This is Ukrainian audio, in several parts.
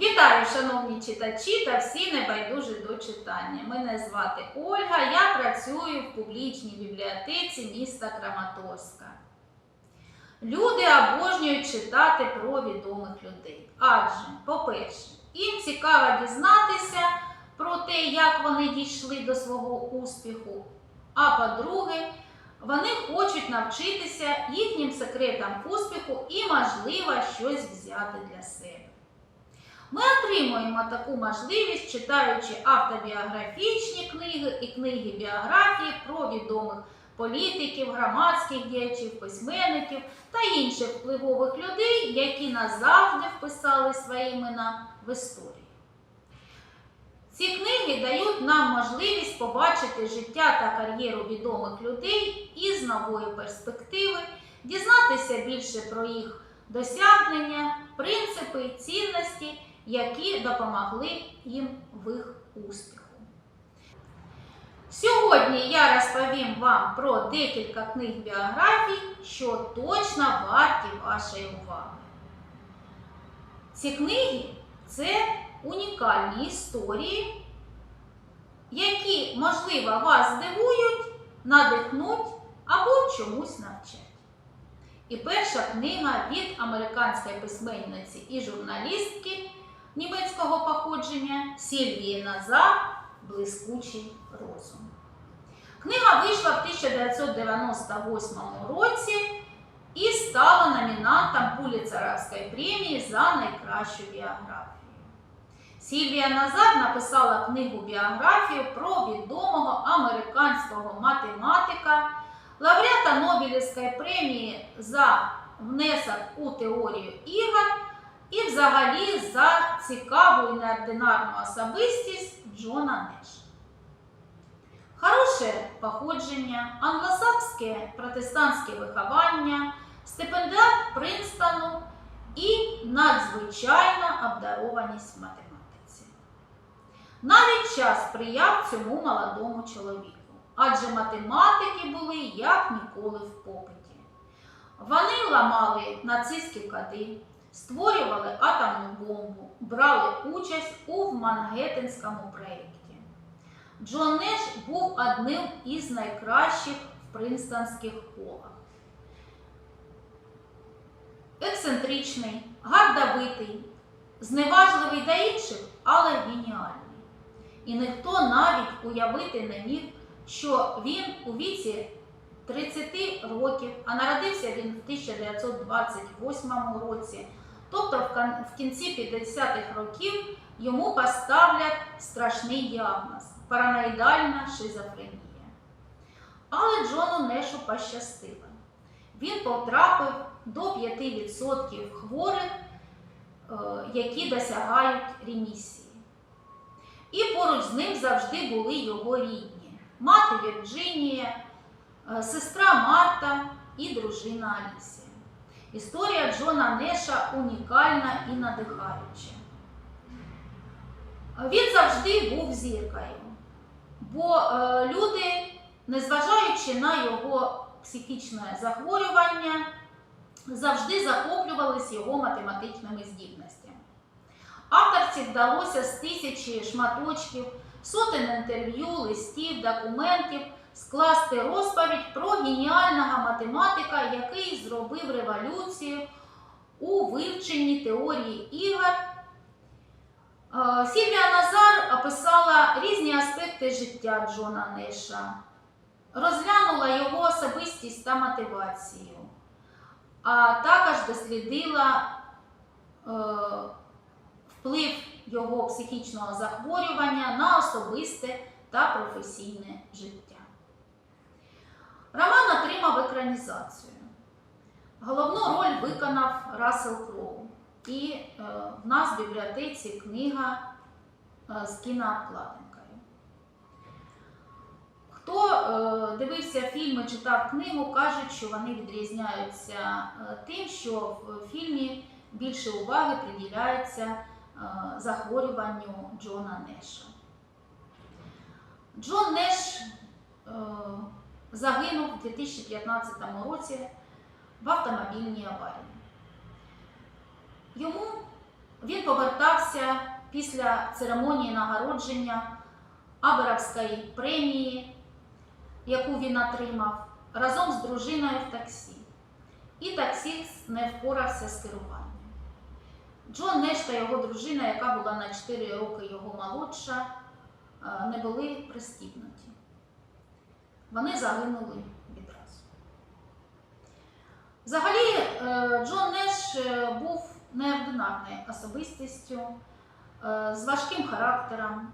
Вітаю, шановні читачі та всі небайдужі до читання. Мене звати Ольга, я працюю в публічній бібліотеці міста Краматорська. Люди обожнюють читати про відомих людей. Адже, по-перше, їм цікаво дізнатися про те, як вони дійшли до свого успіху. А по-друге, вони хочуть навчитися їхнім секретам успіху і, можливо, щось взяти для себе. Ми отримуємо таку можливість, читаючи автобіографічні книги і книги біографії про відомих політиків, громадських діячів, письменників та інших впливових людей, які назавжди вписали свої імена в історію. Ці книги дають нам можливість побачити життя та кар'єру відомих людей із нової перспективи, дізнатися більше про їх досягнення, принципи, цінності, які допомогли їм в їх успіху. Сьогодні я розповім вам про декілька книг біографій, що точно варті вашої уваги. Ці книги це унікальні історії, які, можливо, вас здивують, надихнуть або чомусь навчать. І перша книга від американської письменниці і журналістки німецького походження Сільвії Назар Блискучий розум. Книга вийшла в 1998 році і стала номінантом Пуліцеровської премії за найкращу біографію. Сільвія Назар написала книгу біографію про відомого американського математика, лауреата Нобелівської премії за внесок у теорію ігор і взагалі за цікаву і неординарну особистість Джона Неша. Хороше походження, англосакське протестантське виховання, стипендіат Принстону і надзвичайна обдарованість в математиці. Навіть час сприяв цьому молодому чоловіку, адже математики були як ніколи в попиті. Вони ламали нацистські коди, створювали атомну бомбу, брали участь у Мангеттенському проєкті. Джон Неш був одним із найкращих в принстонських колах. Ексцентричний, гордовитий, зневажливий до інших, але геніальний. І ніхто навіть уявити не міг, що він у віці 30 років, а народився він в 1928 році, тобто в кінці 50-х років йому поставлять страшний діагноз параноїдальна шизофренія. Але Джону Нешу пощастило. Він потрапив до 5% хворих, е, які досягають ремісії. І поруч з ним завжди були його рідні: мати Вірджинія, е, сестра Марта і дружина Алісія. Історія Джона Неша унікальна і надихаюча. Він завжди був зіркою, бо е, люди, незважаючи на його психічне захворювання, завжди захоплювалися його математичними здібностями. Авторці вдалося з тисячі шматочків, сотень інтерв'ю, листів, документів скласти розповідь про геніального математика, який зробив революцію у вивченні теорії ігор. Е, Сільвія Назар описала різні аспекти життя Джона Неша, розглянула його особистість та мотивацію, а також дослідила е, вплив його психічного захворювання на особисте та професійне життя. Роман екранізацію. Головну роль виконав Рассел Кроу. І е, в нас в бібліотеці книга е, з кінообкладинкою. Хто е, дивився фільми, читав книгу, кажуть, що вони відрізняються е, тим, що в фільмі більше уваги приділяється е, захворюванню Джона Неша. Джон Неш е, загинув у 2015 році в автомобільній аварії. Йому він повертався після церемонії нагородження Аберовської премії, яку він отримав, разом з дружиною в таксі. І таксіст не впорався з керуванням. Джон Неш та його дружина, яка була на 4 роки його молодша, е, не були пристібнуті. Вони загинули відразу. Взагалі, е, Джон Неш е, був неординарною особистістю, е, з важким характером,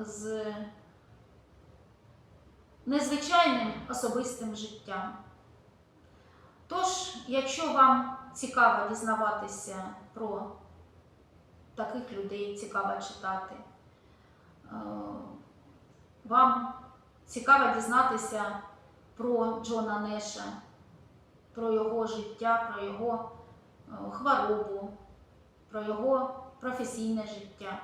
з незвичайним особистим життям. Тож, якщо вам цікаво дізнаватися про таких людей, цікаво читати, вам цікаво дізнатися про Джона Неша, про його життя, про його е, хворобу, про його професійне життя,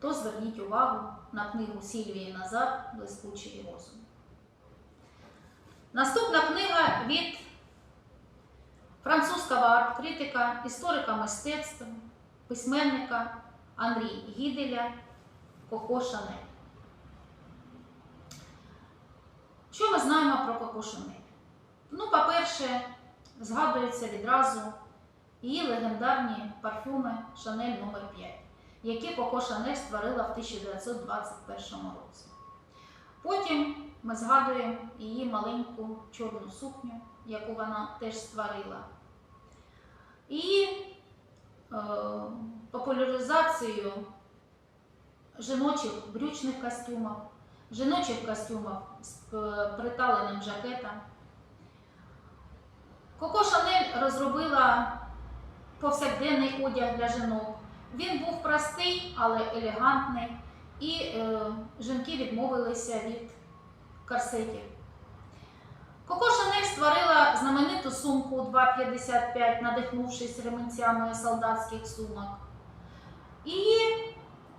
то зверніть увагу на книгу Сільвії Назар Блискучий розум. Наступна книга від французького арт-критика, історика мистецтва, письменника Андрій Гіделя Коко Шанель. Що ми знаємо про Коко Шанель? Ну, по-перше, згадуються відразу її легендарні парфюми Шанель номер 5 які Коко Шанель створила в 1921 році. Потім ми згадуємо її маленьку чорну сукню, яку вона теж створила. І е, популяризацію жіночих брючних костюмів, жіночих костюмів з е, приталеним жакетом. Коко Шанель розробила повсякденний одяг для жінок. Він був простий, але елегантний, і е, жінки відмовилися від корсетів. Коко Шанель створила знамениту сумку 2,55, надихнувшись ремінцями солдатських сумок. Її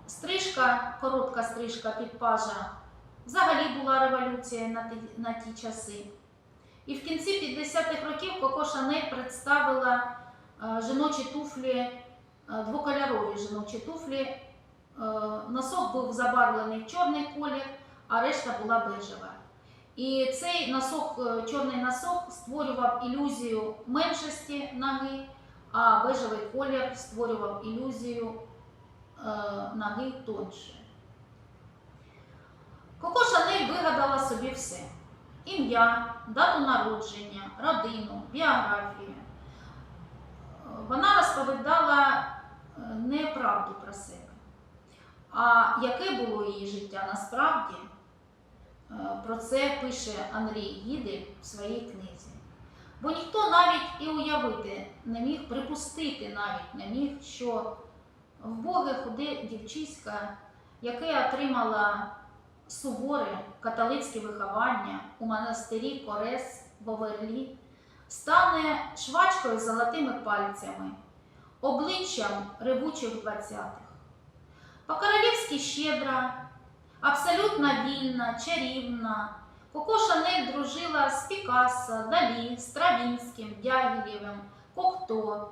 стрижка, коротка стрижка під пажа, взагалі була революція на ті, на ті часи. І в кінці 50-х років Коко Шанель представила е, жіночі туфлі, е, двокольорові жіночі туфлі. Е, носок був забарвлений в чорний колір, а решта була бежева. І цей носок, чорний носок створював ілюзію меншості ноги, а бежевий колір створював ілюзію ноги тонше. Коко Шанель вигадала собі все: ім'я, дату народження, родину, біографію. Вона розповідала е, не правду про себе. А яке було її життя насправді? Е, Про це пише Андрій Гідель в своїй книзі. Бо ніхто навіть і уявити не міг, припустити навіть не міг, що вбоге худе дівчиська, яке отримала суворе католицьке виховання у монастирі Корес в Оверлі, стане швачкою з золотими пальцями, обличчям ревучих двадцятих. По-королівськи щедра, абсолютно вільна, чарівна. Коко Шанель дружила з Пікассо, Далі, Стравінським, Дягілєвим, Кокто,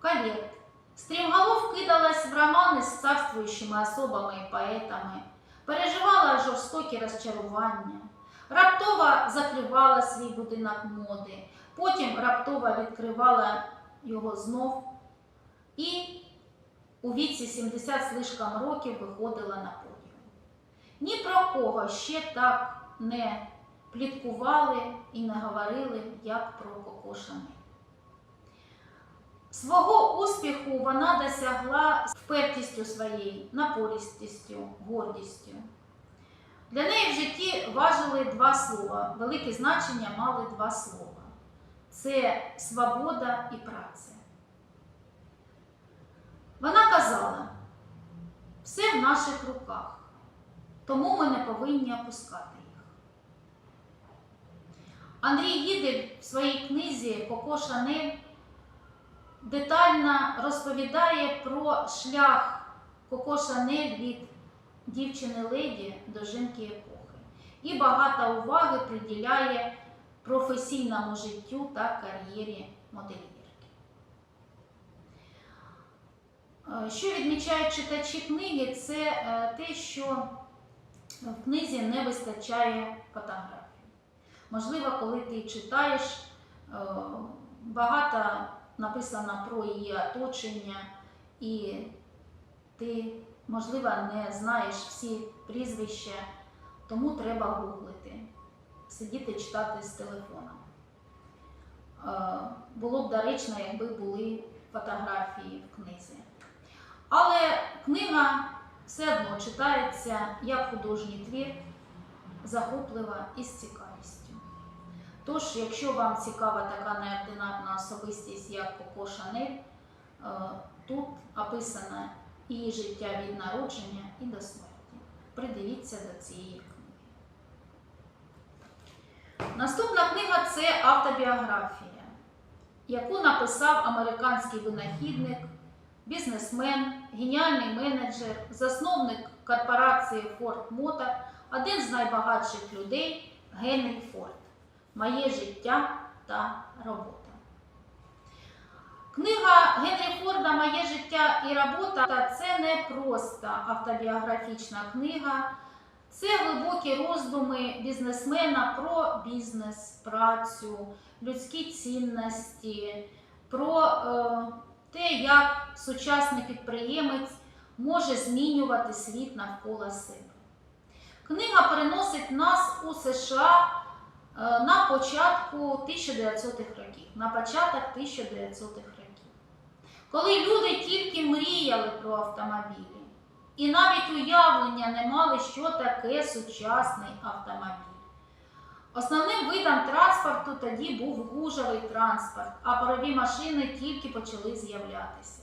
Калет. Стрімголов кидалась в романи з царствуючими особами і поетами, переживала жорстокі розчарування, раптово закривала свій будинок моди, потім раптово відкривала його знов і у віці 70 слишком років виходила на подіум. Ні про кого ще так не пліткували і не говорили, як про Коко Шанель. Свого успіху вона досягла впертістю своєю, напористістю, гордістю. Для неї в житті важили два слова, велике значення мали два слова: це свобода і праця. Вона казала, все в наших руках, тому ми не повинні опускати їх. Андрій Гідель в своїй книзі Коко Шанель детально розповідає про шлях Коко Шанель від дівчини леді до жінки епохи і багато уваги приділяє професійному життю та кар'єрі модельєрки. Е, Що відмічають читачі книги, це е, те, що в книзі не вистачає фотографій. Можливо, коли ти читаєш, е, багато написано про її оточення, і ти, можливо, не знаєш всі прізвища, тому треба гуглити, сидіти читати з телефона. Е, Було б доречно, якби були фотографії в книзі. Але книга все одно читається як художній твір, захоплива і з цікавістю. Тож, якщо вам цікава така неординарна особистість, як Коко Шанель, е, тут описане її життя від народження і до смерті. Придивіться до цієї книги. Наступна книга це автобіографія, яку написав американський винахідник, бізнесмен, геніальний менеджер, засновник корпорації Ford Motor, один з найбагатших людей Генрі Форд. Моє життя та робота. Книга Генрі Форда Моє життя і робота це не просто автобіографічна книга, це глибокі роздуми бізнесмена про бізнес, працю, людські цінності, про е, те, як сучасний підприємець може змінювати світ навколо себе. Книга переносить нас у США на початку 1900-х років, на початок 1900-х років, коли люди тільки мріяли про автомобілі і навіть уявлення не мали, що таке сучасний автомобіль. Основним видом транспорту тоді був гужовий транспорт, а парові машини тільки почали з'являтися.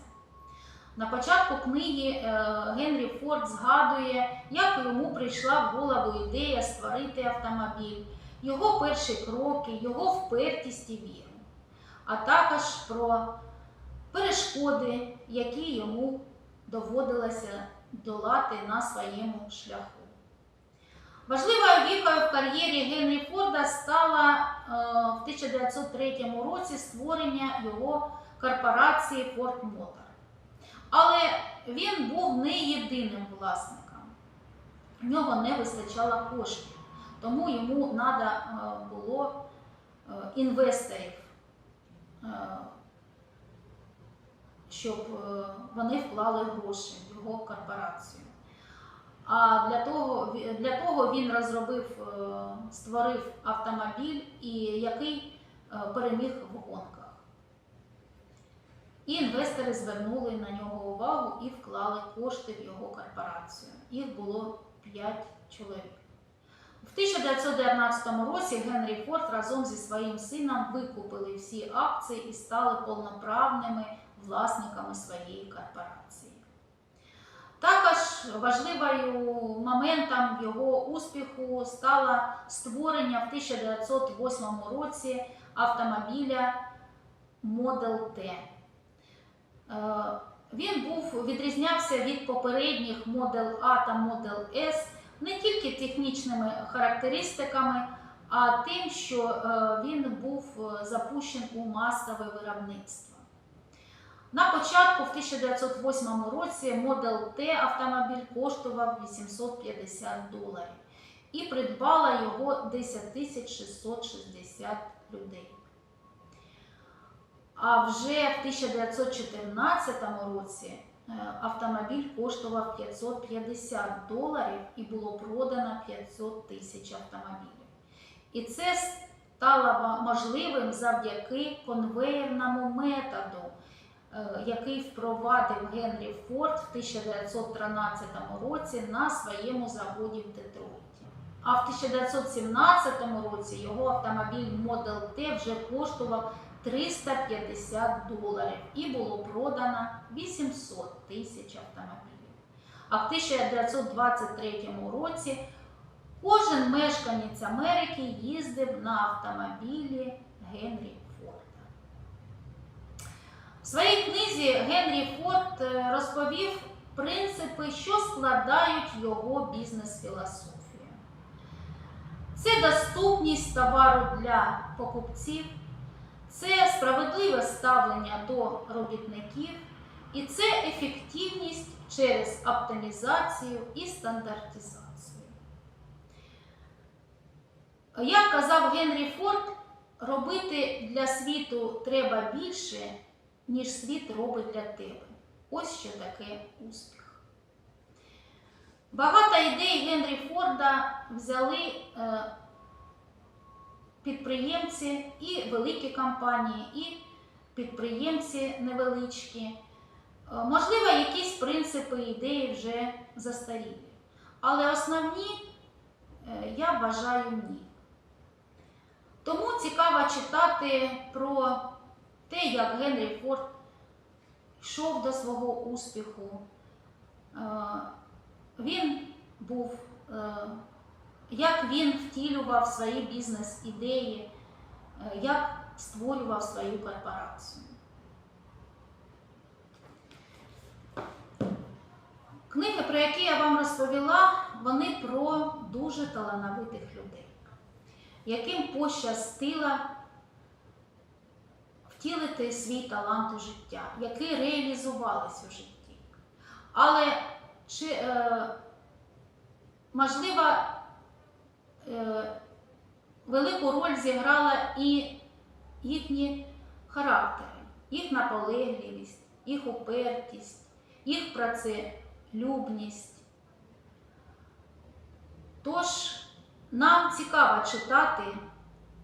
На початку книги е, Генрі Форд згадує, як йому прийшла в голову ідея створити автомобіль, його перші кроки, його впертість і віру, а також про перешкоди, які йому доводилося долати на своєму шляху. Важливою віхою в кар'єрі Генрі Форда стала е, в 1903 році створення його корпорації Ford Motor. Але він був не єдиним власником. В нього не вистачало коштів, тому йому треба було е, інвесторів, е, щоб е, вони вклали гроші в його корпорацію. А для того, для того він розробив, створив автомобіль, який переміг в гонках. І інвестори звернули на нього увагу і вклали кошти в його корпорацію. Їх було 5 чоловік. В 1919 році Генрі Форд разом зі своїм сином викупили всі акції і стали повноправними власниками своєї корпорації. Також важливим моментом його успіху стало створення в 1908 році автомобіля Model T. Е, Він був відрізнявся від попередніх Model A та Model S не тільки технічними характеристиками, а тим, що е, він був запущений у масове виробництво. На початку в 1908 році Model T автомобіль коштував 850 доларів і придбала його 10 660 людей. А вже в 1914 році е, автомобіль коштував 550 доларів і було продано 500 тисяч автомобілів. І це стало можливим завдяки конвеєрному методу, е, який впровадив Генрі Форд в 1913 році на своєму заводі в Детройті. А в 1917 році його автомобіль Model T вже коштував 350 доларів і було продано 800 тисяч автомобілів. А в 1923 році кожен мешканець Америки їздив на автомобілі Генрі Форда. В своїй книзі Генрі Форд е, розповів принципи, що складають його бізнес-філософію. Це доступність товару для покупців, це справедливе ставлення до робітників І це ефективність через оптимізацію і стандартизацію. Як казав Генрі Форд, робити для світу треба більше, ніж світ робить для тебе. Ось що таке успіх. Багато ідей Генрі Форда взяли е, підприємці і великі компанії, і підприємці невеличкі. Е, Можливо, якісь принципи ідеї вже застарілі. Але основні е, я вважаю ні. Тому цікаво читати про те, як Генрі Форд йшов до свого успіху. Е, Він був, як він втілював свої бізнес-ідеї, е, як створював свою корпорацію. Книги, про які я вам розповіла, вони про дуже талановитих людей, яким пощастило втілити свій талант у життя, які реалізувались у житті. Але чи, е, можливо, велику роль зіграла і їхні характери, їх наполегливість, їх упертість, їх працелюбність. Тож нам цікаво читати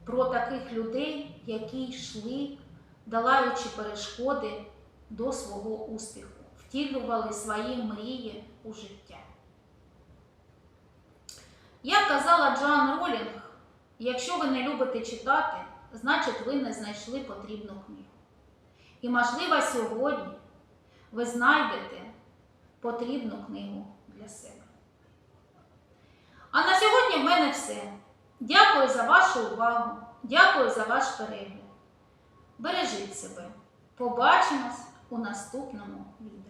про таких людей, які йшли, долаючи перешкоди до свого успіху, втілювали свої мрії у життя. Як казала Джоан Ролінг, якщо ви не любите читати, значить ви не знайшли потрібну книгу. І, можливо, сьогодні ви знайдете потрібну книгу для себе. А на сьогодні в мене все. Дякую за вашу увагу. Дякую за ваш перегляд. Бережіть себе. Побачимось у наступному відео.